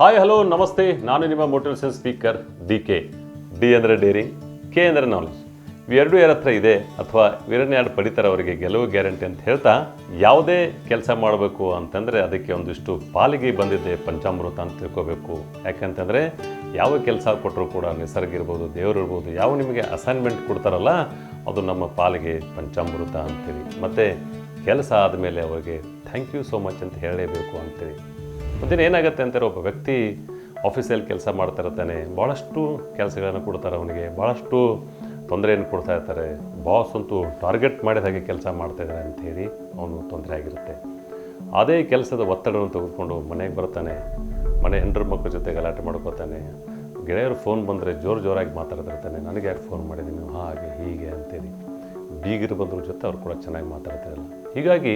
Hi hello ನಮಸ್ತೆ ನಾನು ನಿಮ್ಮ motivation speaker D K D ಅಂದರೆ ಡೇರಿಂಗ್ ಕೆ ಅಂದರೆ ನಾಲೆಜ್ ಇವೆರಡು ಯಾರ ಹತ್ರ ಇದೆ ಅಥವಾ ಇವೆರಡನ್ನ ಯಾರು ಪಡಿತಾರೆ ಅವರಿಗೆ ಗೆಲುವು ಗ್ಯಾರಂಟಿ ಅಂತ ಹೇಳ್ತಾ, ಯಾವುದೇ ಕೆಲಸ ಮಾಡಬೇಕು ಅಂತಂದರೆ ಅದಕ್ಕೆ ಒಂದಿಷ್ಟು ಪಾಲಿಗೆ ಬಂದಿದೆ ಪಂಚಾಮೃತ ಅಂತ ತಿಳ್ಕೋಬೇಕು. ಯಾಕಂತಂದರೆ ಯಾವ ಕೆಲಸ ಕೊಟ್ಟರು ಕೂಡ ನಿಸರ್ಗ ಇರ್ಬೋದು, ದೇವರು ಇರ್ಬೋದು, ಯಾವ ನಿಮಗೆ ಅಸೈನ್ಮೆಂಟ್ ಕೊಡ್ತಾರಲ್ಲ, ಅದು ನಮ್ಮ ಪಾಲಿಗೆ ಪಂಚಾಮೃತ ಅಂತೇಳಿ ಮತ್ತು ಕೆಲಸ ಆದಮೇಲೆ ಅವರಿಗೆ ಥ್ಯಾಂಕ್ ಯು ಸೋ ಮಚ್ ಅಂತ ಹೇಳಲೇಬೇಕು ಅಂತೇಳಿ ಮತ್ತೇನು ಏನಾಗುತ್ತೆ ಅಂತಾರೆ, ಒಬ್ಬ ವ್ಯಕ್ತಿ ಆಫೀಸಲ್ಲಿ ಕೆಲಸ ಮಾಡ್ತಾ ಇರ್ತಾನೆ ಭಾಳಷ್ಟು ಕೆಲಸಗಳನ್ನು ಕೊಡ್ತಾರೆ ಅವನಿಗೆ ಭಾಳಷ್ಟು ತೊಂದರೆಯನ್ನು ಕೊಡ್ತಾ ಇರ್ತಾರೆ. ಬಾಸ್ ಅಂತೂ ಟಾರ್ಗೆಟ್ ಮಾಡಿದ ಹಾಗೆ ಕೆಲಸ ಮಾಡ್ತಾ ಇದ್ದಾರೆ ಅಂಥೇಳಿ ಅವನು ತೊಂದರೆ ಆಗಿರುತ್ತೆ. ಅದೇ ಕೆಲಸದ ಒತ್ತಡವನ್ನು ತೆಗೆದುಕೊಂಡು ಮನೆಗೆ ಬರ್ತಾನೆ, ಮನೆ ಹೆಂಡ್ರ ಮಕ್ಕಳ ಜೊತೆ ಗಲಾಟೆ ಮಾಡ್ಕೋತಾನೆ. ಗೆಳೆಯರು ಫೋನ್ ಬಂದರೆ ಜೋರು ಜೋರಾಗಿ ಮಾತಾಡ್ತಿರ್ತಾನೆ ನನಗೆ ಯಾಕೆ ಫೋನ್ ಮಾಡಿದ್ದೀನಿ, ಹಾಗೆ ಹೀಗೆ ಅಂತೇಳಿ. ಬೀಗರು ಬಂದ್ರ ಜೊತೆ ಅವ್ರು ಕೂಡ ಚೆನ್ನಾಗಿ ಮಾತಾಡ್ತಿರಲ್ಲ. ಹೀಗಾಗಿ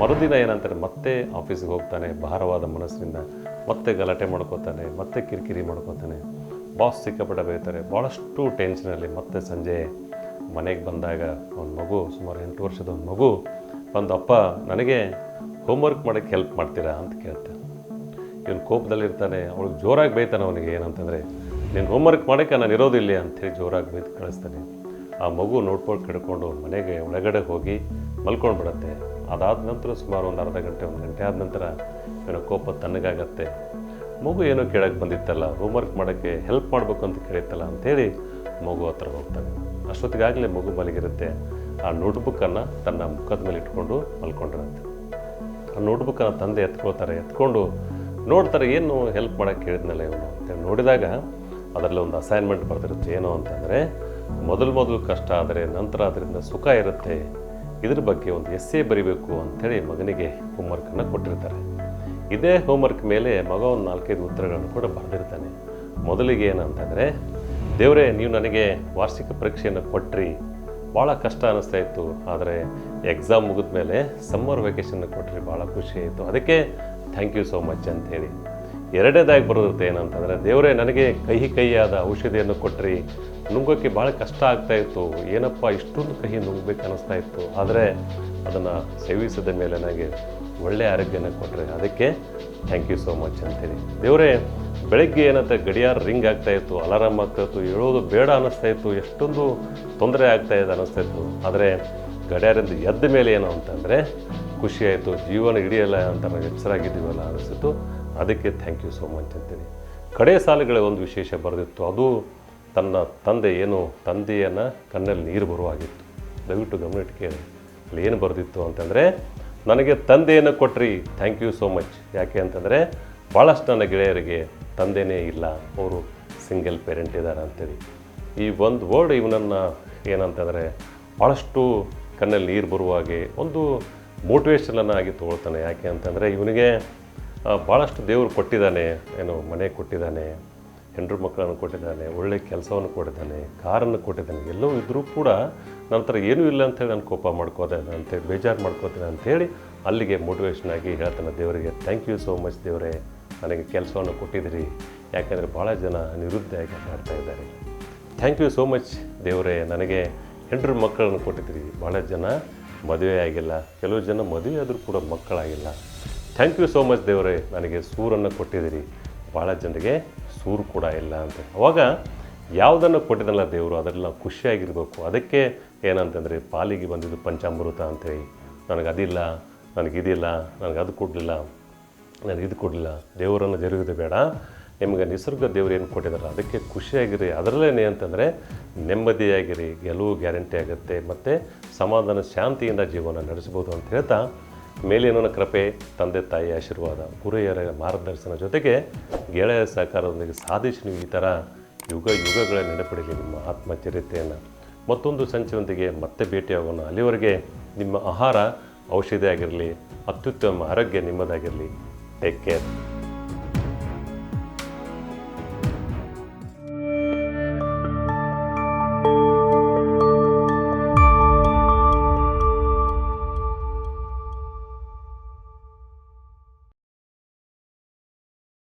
ಮರುದಿನ ಏನಂತಾರೆ, ಮತ್ತೆ ಆಫೀಸಿಗೆ ಹೋಗ್ತಾನೆ, ಭಾರವಾದ ಮನಸ್ಸಿನಿಂದ ಮತ್ತೆ ಗಲಾಟೆ ಮಾಡ್ಕೋತಾನೆ, ಮತ್ತೆ ಕಿರಿಕಿರಿ ಮಾಡ್ಕೋತಾನೆ. ಬಾಸ್ ಸಿಕ್ಕಾಪಟ್ಟೆ ಬೈತಾರೆ ಭಾಳಷ್ಟು ಟೆನ್ಷನಲ್ಲಿ ಮತ್ತೆ ಸಂಜೆ ಮನೆಗೆ ಬಂದಾಗ ಒಂದು ಮಗು, ಸುಮಾರು ಎಂಟು ವರ್ಷದ ಒಂದು ಮಗು ಬಂದು, ಅಪ್ಪ, ನನಗೆ ಹೋಮ್ವರ್ಕ್ ಮಾಡೋಕ್ಕೆ ಹೆಲ್ಪ್ ಮಾಡ್ತೀರಾ? ಅಂತ ಕೇಳ್ತಾನೆ ಇವನು ಕೋಪದಲ್ಲಿರ್ತಾನೆ ಅವಳಿಗೆ ಜೋರಾಗಿ ಬೈತಾನೆ ಅವನಿಗೆ ಏನಂತಂದರೆ, ನೀನು ಹೋಮ್ವರ್ಕ್ ಮಾಡೋಕ್ಕೆ ನಾನು ಇರೋದಿಲ್ಲ ಅಂಥೇಳಿ ಜೋರಾಗಿ ಬೈದು ಕಳಿಸ್ತಾನೆ. ಆ ಮಗು ನೋಡ್ಕೊಂಡು ಕೆಡ್ಕೊಂಡು ಮನೆಗೆ ಒಳಗಡೆ ಹೋಗಿ ಮಲ್ಕೊಂಡು ಬಿಡುತ್ತೆ ಅದಾದ ನಂತರ ಸುಮಾರು ಒಂದು ಅರ್ಧ ಗಂಟೆ, ಒಂದು ಗಂಟೆ ಆದ ನಂತರ ಏನೋ ಕೋಪ ತಣ್ಣಗಾಗತ್ತೆ. ಮಗು ಏನೋ ಕೇಳೋಕ್ಕೆ ಬಂದಿತ್ತಲ್ಲ ಹೋಮ್ವರ್ಕ್ ಮಾಡೋಕ್ಕೆ ಹೆಲ್ಪ್ ಮಾಡಬೇಕು ಅಂತ ಕೇಳಿತ್ತಲ್ಲ ಅಂಥೇಳಿ ಮಗು ಹತ್ರ ಹೋಗ್ತಾನೆ. ಅಷ್ಟೊತ್ತಿಗಾಗಲೇ ಮಗು ಮಲಗಿರುತ್ತೆ. ಆ ನೋಟ್ಬುಕ್ಕನ್ನು ತನ್ನ ಮುಖದ ಮೇಲೆ ಇಟ್ಕೊಂಡು ಮಲ್ಕೊಂಡಿರುತ್ತೆ. ಆ ನೋಟ್ಬುಕ್ಕನ್ನು ತಂದೆ ಎತ್ಕೊಳ್ತಾರೆ. ಎತ್ಕೊಂಡು ನೋಡ್ತಾರೆ, ಏನು ಹೆಲ್ಪ್ ಮಾಡೋಕ್ಕೆ ಕೇಳಿದ್ನಲ್ಲ ಇವನು? ಅಂತೇಳಿ ನೋಡಿದಾಗ ಅದರಲ್ಲಿ ಒಂದು ಅಸೈನ್ಮೆಂಟ್ ಬರ್ತಿರುತ್ತೆ ಏನು ಅಂತಂದರೆ ಮೊದಲು ಮೊದಲು ಕಷ್ಟ ಆದರೆ ನಂತರ ಅದರಿಂದ ಸುಖ ಇರುತ್ತೆ. ಇದ್ರ ಬಗ್ಗೆ ಒಂದು ಎಸ್ಸೆ ಬರಿಬೇಕು ಅಂಥೇಳಿ ಮಗನಿಗೆ ಹೋಮ್ವರ್ಕನ್ನು ಕೊಟ್ಟಿರ್ತಾರೆ. ಇದೇ ಹೋಮ್ವರ್ಕ್ ಮೇಲೆ ಮಗ ಒಂದು ನಾಲ್ಕೈದು ಉತ್ತರಗಳನ್ನು ಕೂಡ ಬರೆದಿರ್ತಾನೆ. ಮೊದಲಿಗೆ ಏನಂತಂದರೆ, ದೇವರೇ, ನೀವು ನನಗೆ ವಾರ್ಷಿಕ ಪರೀಕ್ಷೆಯನ್ನು ಕೊಟ್ಟ್ರಿ ಭಾಳ ಕಷ್ಟ ಅನ್ನಿಸ್ತಾ ಇತ್ತು. ಆದರೆ ಎಕ್ಸಾಮ್ ಮುಗಿದ ಮೇಲೆ ಸಮ್ಮರ್ ವೆಕೇಷನ್ ಕೊಟ್ಟರೆ ಭಾಳ ಖುಷಿ ಆಯಿತು. ಅದಕ್ಕೆ ಥ್ಯಾಂಕ್ ಯು ಸೋ ಮಚ್ ಅಂತೇಳಿ ಎರಡನೇದಾಗಿ ಬರೋದಿರುತ್ತೆ ಏನಂತಂದರೆ, ದೇವರೇ, ನನಗೆ ಕಹಿ ಕಹಿಯಾದ ಔಷಧಿಯನ್ನು ಕೊಟ್ಟರಿ ನುಂಗೋಕ್ಕೆ ಭಾಳ ಕಷ್ಟ ಆಗ್ತಾ ಇತ್ತು. ಏನಪ್ಪ, ಇಷ್ಟೊಂದು ಕಹಿ ನುಂಗ್ಬೇಕು ಅನ್ನಿಸ್ತಾ ಇತ್ತು. ಆದರೆ ಅದನ್ನು ಸೇವಿಸಿದ ಮೇಲೆ ನನಗೆ ಒಳ್ಳೆಯ ಆರೋಗ್ಯನ ಕೊಟ್ಟರೆ ಅದಕ್ಕೆ ಥ್ಯಾಂಕ್ ಯು ಸೋ ಮಚ್ ಅಂತೇಳಿ. ದೇವರೇ, ಬೆಳಗ್ಗೆ ಏನಂತ ಗಡಿಯಾರ ರಿಂಗ್ ಆಗ್ತಾ ಇತ್ತು, ಅಲಾರಾಮ್ ಆಗ್ತಾ ಇತ್ತು ಹೇಳೋದು ಬೇಡ ಅನ್ನಿಸ್ತಾ ಇತ್ತು. ಎಷ್ಟೊಂದು ತೊಂದರೆ ಆಗ್ತಾ ಇದೆ ಅನ್ನಿಸ್ತಾ ಇತ್ತು. ಆದರೆ ಗಡಿಯಾರಿಂದ ಎದ್ದ ಮೇಲೆ ಏನು ಅಂತಂದರೆ, ಖುಷಿ ಆಯಿತು. ಜೀವನ ಹಿಡಿಯಲ್ಲ ಅಂತ ನಾವು ಎಚ್ಚರಾಗಿದ್ದೀವಲ್ಲ ಅನಿಸ್ತು. ಅದಕ್ಕೆ ಥ್ಯಾಂಕ್ ಯು ಸೋ ಮಚ್ ಅಂತೇಳಿ ಕಡೆ ಸಾಲುಗಳ ಒಂದು ವಿಶೇಷ ಬರೆದಿತ್ತು. ಅದು ತನ್ನ ತಂದೆ ಏನು ತಂದೆಯನ್ನು ಕಣ್ಣಲ್ಲಿ ನೀರು ಬರುವಾಗಿತ್ತು. ದಯವಿಟ್ಟು ಗಮನ ಕೇಳಿ. ಅಲ್ಲಿ ಏನು ಬರೆದಿತ್ತು ಅಂತಂದರೆ, ನನಗೆ ತಂದೆಯನ್ನು ಕೊಟ್ರಿ ಥ್ಯಾಂಕ್ ಯು ಸೋ ಮಚ್ ಯಾಕೆ ಅಂತಂದರೆ ಭಾಳಷ್ಟು ನನ್ನ ಗೆಳೆಯರಿಗೆ ತಂದೆಯೇ ಇಲ್ಲ, ಅವರು ಸಿಂಗಲ್ ಪೇರೆಂಟ್ ಇದ್ದಾರೆ ಅಂತೇಳಿ. ಈ ಒಂದು ವರ್ಡ್ ಇವನನ್ನು ಏನಂತಂದರೆ ಭಾಳಷ್ಟು ಕಣ್ಣಲ್ಲಿ ನೀರು ಬರುವ ಹಾಗೆ ಒಂದು ಮೋಟಿವೇಶನನ್ನು ಆಗಿ ತೊಗೊಳ್ತಾನೆ. ಯಾಕೆ ಅಂತಂದರೆ, ಇವನಿಗೆ ಭಾಳಷ್ಟು ದೇವರು ಕೊಟ್ಟಿದ್ದಾನೆ, ಏನು ಮನೆ ಕೊಟ್ಟಿದ್ದಾನೆ, ಹೆಂಡ್ರು ಮಕ್ಕಳನ್ನು ಕೊಟ್ಟಿದ್ದಾನೆ ಒಳ್ಳೆಯ ಕೆಲಸವನ್ನು ಕೊಟ್ಟಿದ್ದಾನೆ, ಕಾರನ್ನು ಕೊಟ್ಟಿದ್ದಾನೆ ಎಲ್ಲವೂ ಇದ್ದರೂ ಕೂಡ ನಂತರ ಏನೂ ಇಲ್ಲ ಅಂತೇಳಿ ನಾನು ಕೋಪ ಮಾಡ್ಕೋತೇನೆ ಅಂತೇಳಿ ಬೇಜಾರು ಮಾಡ್ಕೋತೇನೆ ಅಂಥೇಳಿ ಅಲ್ಲಿಗೆ ಮೋಟಿವೇಶನ್ ಆಗಿ ಹೇಳ್ತಾನೆ ದೇವರಿಗೆ ಥ್ಯಾಂಕ್ ಯು ಸೋ ಮಚ್ ದೇವರೇ, ನನಗೆ ಕೆಲಸವನ್ನು ಕೊಟ್ಟಿದ್ದೀರಿ, ಯಾಕೆಂದರೆ ಭಾಳ ಜನ ನಿರುದ್ಯೋಗ ಮಾಡ್ತಾ ಇದ್ದಾರೆ. ಥ್ಯಾಂಕ್ ಯು ಸೋ ಮಚ್ ದೇವರೇ, ನನಗೆ ಹೆಂಡ್ರು ಮಕ್ಕಳನ್ನು ಕೊಟ್ಟಿದ್ದೀರಿ ಭಾಳ ಜನ ಮದುವೆ ಆಗಿಲ್ಲ ಕೆಲವು ಜನ ಮದುವೆ ಆದರೂ ಕೂಡ ಮಕ್ಕಳಾಗಿಲ್ಲ. ಥ್ಯಾಂಕ್ ಯು ಸೋ ಮಚ್ ದೇವರೇ. ನನಗೆ ಸೂರನ್ನು ಕೊಟ್ಟಿದ್ದೀರಿ. ಭಾಳ ಜನರಿಗೆ ಸೂರು ಕೂಡ ಇಲ್ಲ ಅಂತ. ಅವಾಗ ಯಾವುದನ್ನು ಕೊಟ್ಟಿದ್ದಲ್ಲ ದೇವರು? ಅದರಲ್ಲಿ ನಾವು ಖುಷಿಯಾಗಿರಬೇಕು. ಅದಕ್ಕೆ ಏನಂತಂದರೆ, ಪಾಲಿಗೆ ಬಂದಿದ್ದು ಪಂಚಾಮೃತ ಅಂತೇಳಿ. ನನಗೆ ಅದಿಲ್ಲ ನನಗಿದಿಲ್ಲ ನನಗೆ ಅದು ಕೊಡಲಿಲ್ಲ, ನನಗೆ ಇದು ಕೊಡಲಿಲ್ಲ. ದೇವರನ್ನು ಜರುಗಿದ ಬೇಡ. ನಿಮಗೆ ನಿಸರ್ಗ ದೇವರು ಏನು ಕೊಟ್ಟಿದ್ದಾರೆ ಅದಕ್ಕೆ ಖುಷಿಯಾಗಿರಿ. ಅದರಲ್ಲೇ ಅಂತಂದರೆ, ನೆಮ್ಮದಿಯಾಗಿರಿ, ಗೆಲುವು ಗ್ಯಾರಂಟಿ ಆಗುತ್ತೆ. ಮತ್ತು ಸಮಾಧಾನ, ಶಾಂತಿಯಿಂದ ಜೀವನ ನಡೆಸ್ಬೋದು ಅಂತ ಹೇಳ್ತಾ ಮೇಲಿನ ಕೃಪೆ, ತಂದೆ ತಾಯಿ ಆಶೀರ್ವಾದ ಗುರುಹಿಯರ ಮಾರ್ಗದರ್ಶನ ಜೊತೆಗೆ ಗೆಳೆಯ ಸಹಕಾರದೊಂದಿಗೆ ಸಾಧಿಸಿ ನೀವು ಈ ಥರ ಯುಗ ಯುಗಗಳ ನೆನಪಿಡಲಿ ನಿಮ್ಮ ಆತ್ಮಚರಿತೆಯನ್ನು ಮತ್ತೊಂದು ಸಂಚಿನೊಂದಿಗೆ ಮತ್ತೆ ಭೇಟಿಯಾಗೋಣ. ಅಲ್ಲಿವರೆಗೆ ನಿಮ್ಮ ಆಹಾರ ಔಷಧಿ ಆಗಿರಲಿ ಅತ್ಯುತ್ತಮ ಆರೋಗ್ಯ ನಿಮ್ಮದಾಗಿರಲಿ. Take care